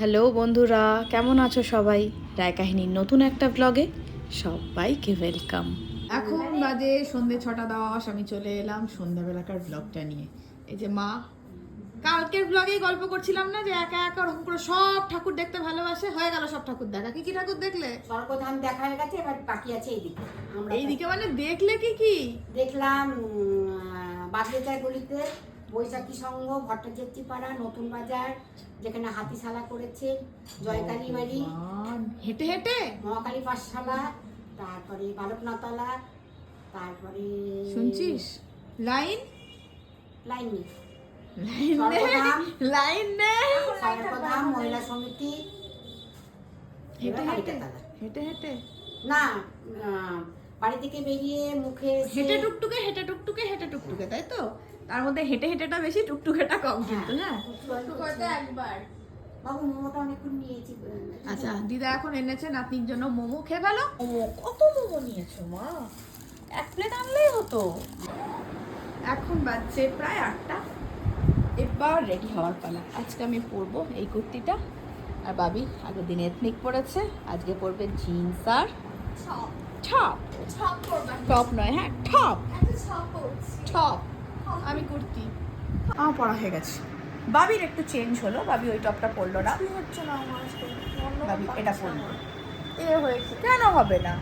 Hello বন্ধুরা কেমন আছো সবাই? রায় কাহিনীর নতুন একটা ব্লগে সবাইকে ওয়েলকাম এখন বাজে সন্ধে ছটা দশ আমি চলে এলাম সন্ধ্যাবেলাকার ব্লগটা নিয়ে। এই যে মা কালকের ব্লগেই গল্প করছিলাম না যে একা একা ওরকম করে সব ঠাকুর দেখতে ভালোবাসে? হয়ে গেল সব ঠাকুর দেখা। কি কি ঠাকুর দেখলে? স্বর্গধাম দেখা হয়ে গেছে এবার বাকি আছে এইদিকে। আমরা এইদিকে মানে দেখলে কি কি? দেখলাম বাগলেচার গলিতে বৈশাখী সংঘ ভট্টাচার্যি পাড়া নতুন বাজার যেখানে হাতিশালা করেছে জয়কালী বাড়ি হেঁটে হেঁটে? মহাকালী পাঠশালা তারপরে বালকনাতলা তারপরে শুনছিস? লাইন? লাইন নেই। লাইন নেই? মহিলা সমিতি। হেঁটে হেঁটে। হেঁটে হেঁটে? না বাড়ি থেকে বেরিয়ে মুখে হেঁটে টুকটুকে হেঁটে টুকটুকে হেঁটে টুকটুকে তাই তো? তার মধ্যে হেঁটে হেঁটেটা বেশি টুকটুকেটা কম কিন্তু হ্যাঁ? একবার। বাবু মোমোটা অনেকক্ষণ নিয়েছি আচ্ছা দিদা এখন এনেছে নাতনির জন্য মোমো খেয়ে ফেলো। মোমো কত মোমো নিয়েছো মা? এক প্লেট আনলেই হতো। এখন বাজছে প্রায় আটটা। এবার রেডি হওয়ার পালা। আজকে আমি পরবো এই কুর্তিটা। আর বাবি আগের দিন এথনিক পরেছে আজকে পরবে জিন্স আর টপ টপ নয় হ্যাঁ টপ টপ আমি কুর্তি। আমার পড়া হয়ে গেছে। বাবির একটু চেঞ্জ হলো বাবি ওই টপটা পরলো না। হচ্ছে না বাবি এটা পরলো। এ হয়েছে। কেন হবে না?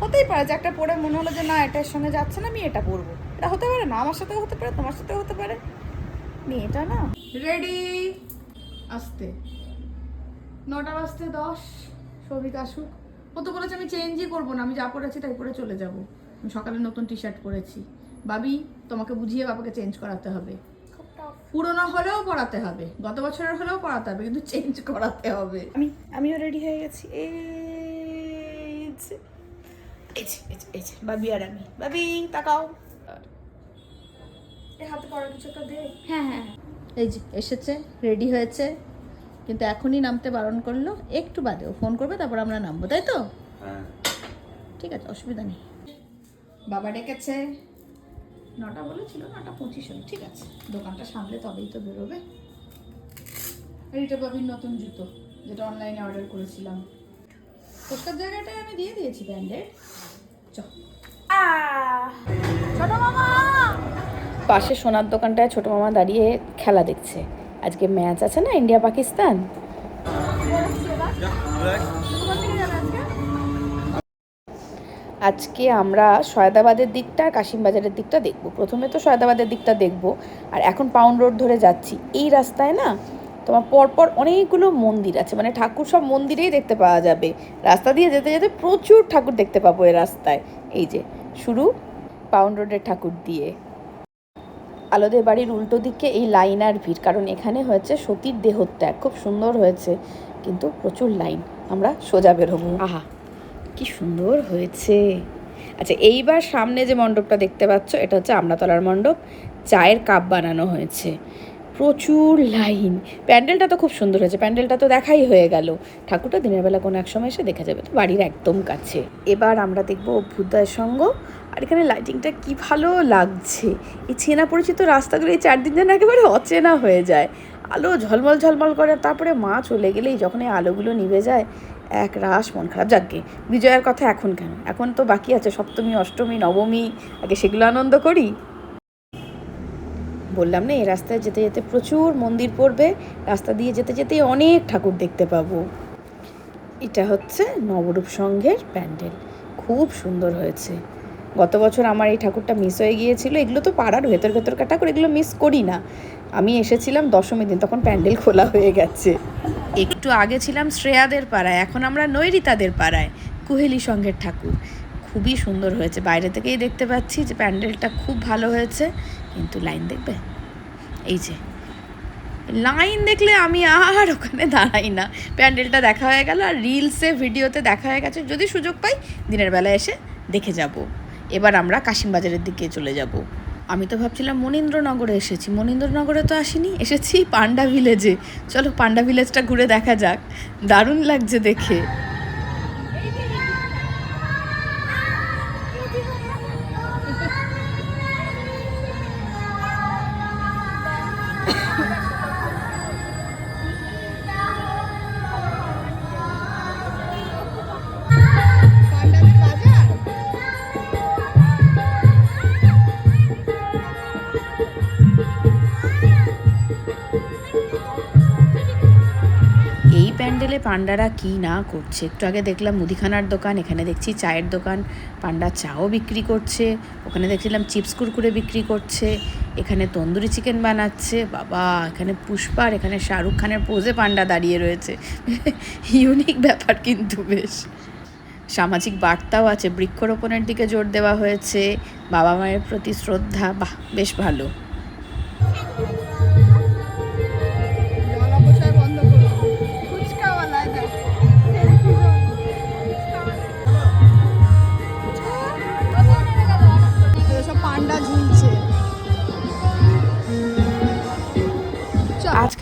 হতেই পারে যে একটা পরে মনে হলো যে না এটার সঙ্গে যাচ্ছে না আমি এটা পরবো। এটা হতে পারে না আমার সাথেও হতে পারে তোমার সাথেও হতে পারে। মেয়েটা না। রেডি আসতে। নটা বাজতে দশ সৌভিক আসুক। ও তো বলেছে আমি চেঞ্জই করব না আমি যা পরেছি তাই পরে চলে যাব। আমি সকালে নতুন টি শার্ট পরেছি। বাবি তোমাকে বুঝিয়ে বাবাকে চেঞ্জ করাতে হবে। পুরনো হলেও পড়াতে হবে গত বছরের হলেও পড়াতে হবে কিন্তু চেঞ্জ করাতে হবে। আমি আমিও রেডি হয়ে গেছি। বাবি আর আমি। বাবি তাকাও। হাতে পড়ার কিছু একটা দে। হ্যাঁ হ্যাঁ। এই যে এসেছে রেডি হয়েছে। কিন্তু এখনই নামতে বারণ করল একটু বাদে ও ফোন করবে তারপর আমরা নামবো তাই তো? ঠিক আছে অসুবিধা নেই। বাবা ডেকেছে। নটা বলেছিল নটা পঁচিশ হলো ঠিক আছে। দোকানটা সামলে তবেই তো বেরোবে। রিটা বাবির নতুন জুতো যেটা অনলাইনে অর্ডার করেছিলাম। পোস্টার জায়গাটায় আমি দিয়ে দিয়েছি ব্যান্ডেড। চ। ছোট মামা! পাশে সোনার দোকানটায় ছোট মামা দাঁড়িয়ে খেলা দেখছে। আজকে ম্যাচ আছে না ইন্ডিয়া পাকিস্তান আজকে আমরা সয়দাবাদের দিকটা আর কাশিমবাজারের দিকটা দেখব। প্রথমে তো সয়দাবাদের দিকটা দেখব, আর এখন পাউন্ড রোড ধরে যাচ্ছি। এই রাস্তায় না তোমার পরপর অনেকগুলো মন্দির আছে মানে ঠাকুর সব মন্দিরেই দেখতে পাওয়া যাবে। রাস্তা দিয়ে যেতে যেতে প্রচুর ঠাকুর দেখতে পাবো এই রাস্তায়। এই যে, শুরু পাউন্ড রোডের ঠাকুর দিয়ে। আলোদের বাড়ির উল্টো দিকে এই লাইন আর ভিড়, কারণ এখানে হয়েছে সতীর দেহত্যাগ। খুব সুন্দর হয়েছে, কিন্তু প্রচুর লাইন। আমরা সোজা বেরোবো। আহা। কি সুন্দর হয়েছে। আচ্ছা এইবার সামনে যে মণ্ডপটা দেখতে পাচ্ছ, এটা হচ্ছে আমনাতলার মণ্ডপ। চায়ের কাপ বানানো হয়েছে। প্রচুর লাইন। প্যান্ডেলটা তো খুব সুন্দর হয়েছে। প্যান্ডেলটা তো দেখাই হয়ে গেল। ঠাকুরটা দিনের বেলা কোনো এক সময় এসে দেখা যাবে তো বাড়ির একদম কাছে। এবার আমরা দেখব অভ্যুদয় সঙ্গ। আর এখানে লাইটিংটা কি ভালো লাগছে। এই চেনা পরিচিত রাস্তাগুলো এই চার দিন যেন একেবারে অচেনা হয়ে যায়। আলো ঝলমল ঝলমল করে তারপরে মা চলে গেলেই যখন এই আলোগুলো নিভে যায়, এক রাস মন খারাপ। যাকে বিজয়ার কথা এখন কেন? এখন তো বাকি আছে, সপ্তমী, অষ্টমী, নবমী, আগে সেগুলো আনন্দ করি। বললাম না, এই রাস্তায় যেতে যেতে প্রচুর মন্দির পড়বে, রাস্তা দিয়ে যেতে যেতেই অনেক ঠাকুর দেখতে পাবো। এটা হচ্ছে নবরূপ সংঘের প্যান্ডেল। খুব সুন্দর হয়েছে। গত বছর আমার এই ঠাকুরটা মিস হয়ে গিয়েছিল, এগুলো তো পাড়ার ভেতর ভেতরকার ঠাকুর এগুলো মিস করি না। আমি এসেছিলাম দশমী দিন, তখন প্যান্ডেল খোলা হয়ে গেছে। একটু আগে ছিলাম শ্রেয়াদের পাড়ায়, এখন আমরা নৈরিতাদের পাড়ায়, কুহেলি সংঘের ঠাকুর। খুবই সুন্দর হয়েছে, বাইরে থেকেই দেখতে পাচ্ছি যে প্যান্ডেলটা খুব ভালো হয়েছে, কিন্তু লাইন দেখবে? এই যে, লাইন দেখলে আমি আর ওখানে দাঁড়াই না। প্যান্ডেলটা দেখা হয়ে গেল আর রিলসে, ভিডিওতে দেখা হয়ে গেছে। যদি সুযোগ পাই, দিনের বেলা এসে দেখে যাব। এবার আমরা কাশিমবাজারের দিকে চলে যাব। আমি তো ভাবছিলাম মনীন্দ্রনগরে এসেছি। মনীন্দ্রনগরে তো আসিনি, এসেছি পান্ডা ভিলেজে চলো পান্ডা ভিলেজটা ঘুরে দেখা যাক। দারুণ লাগছে দেখে। প্যান্ডেলে পান্ডারা কি না করছে? একটু আগে দেখলাম মুদিখানার দোকান, এখানে দেখছি চায়ের দোকান। পান্ডা চাও বিক্রি করছে, ওখানে দেখছিলাম চিপস কুরকুরে বিক্রি করছে, এখানে তন্দুরি চিকেন বানাচ্ছে। বাবা, এখানে পুষ্পার, এখানে শাহরুখ খানের পোজে পান্ডা দাঁড়িয়ে রয়েছে। ইউনিক ব্যাপার কিন্তু বেশ। সামাজিক বার্তাও আছে, বৃক্ষরোপণের দিকে জোর দেওয়া হয়েছে। বাবা মায়ের প্রতি শ্রদ্ধা, বাহ, বেশ ভালো।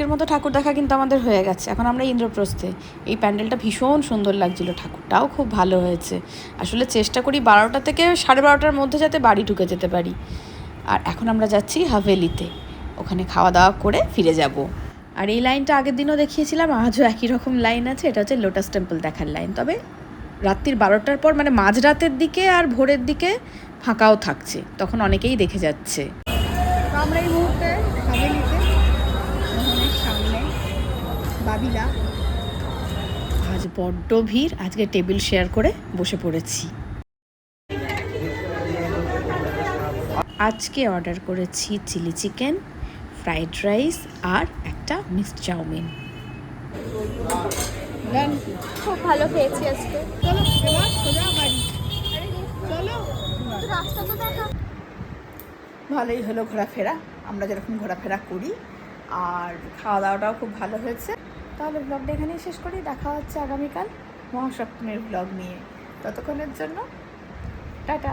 আজকের মতো ঠাকুর দেখা কিন্তু আমাদের হয়ে গেছে। এখন আমরা ইন্দ্রপ্রস্থে। এই প্যান্ডেলটা ভীষণ সুন্দর লাগছিল। ঠাকুরটাও খুব ভালো হয়েছে। আসলে চেষ্টা করি বারোটা থেকে সাড়ে বারোটার মধ্যে যাতে বাড়ি ঢুকে যেতে পারি। আর এখন আমরা যাচ্ছি হাভেলিতে। ওখানে খাওয়া দাওয়া করে ফিরে যাব। আর এই লাইনটা আগের দিনও দেখিয়েছিলাম, আজও একই রকম লাইন আছে। এটা হচ্ছে লোটাস টেম্পল দেখার লাইন। তবে রাত্রির বারোটার পর মানে মাঝরাতের দিকে আর ভোরের দিকে ফাঁকাও থাকছে। তখন অনেকেই দেখে যাচ্ছে। আমরা এই মুহূর্তে বাবিলা। আজ বড্ড ভিড় আজকে টেবিল শেয়ার করে বসে পড়েছি। আজকে অর্ডার করেছি চিলি চিকেন ফ্রাইড রাইস আর একটা মিক্সড চাউমিন। খুব ভালো খেয়েছি আজকে। ভালোই হলো ঘোরাফেরা। আমরা যেরকম ঘোরাফেরা করি আর খাওয়া দাওয়াটাও খুব ভালো হয়েছে। তাহলে ব্লগটা এখানেই শেষ করি। দেখা হচ্ছে আগামীকাল মহাসপ্তমীর ব্লগ নিয়ে। ততক্ষণের জন্য টাটা।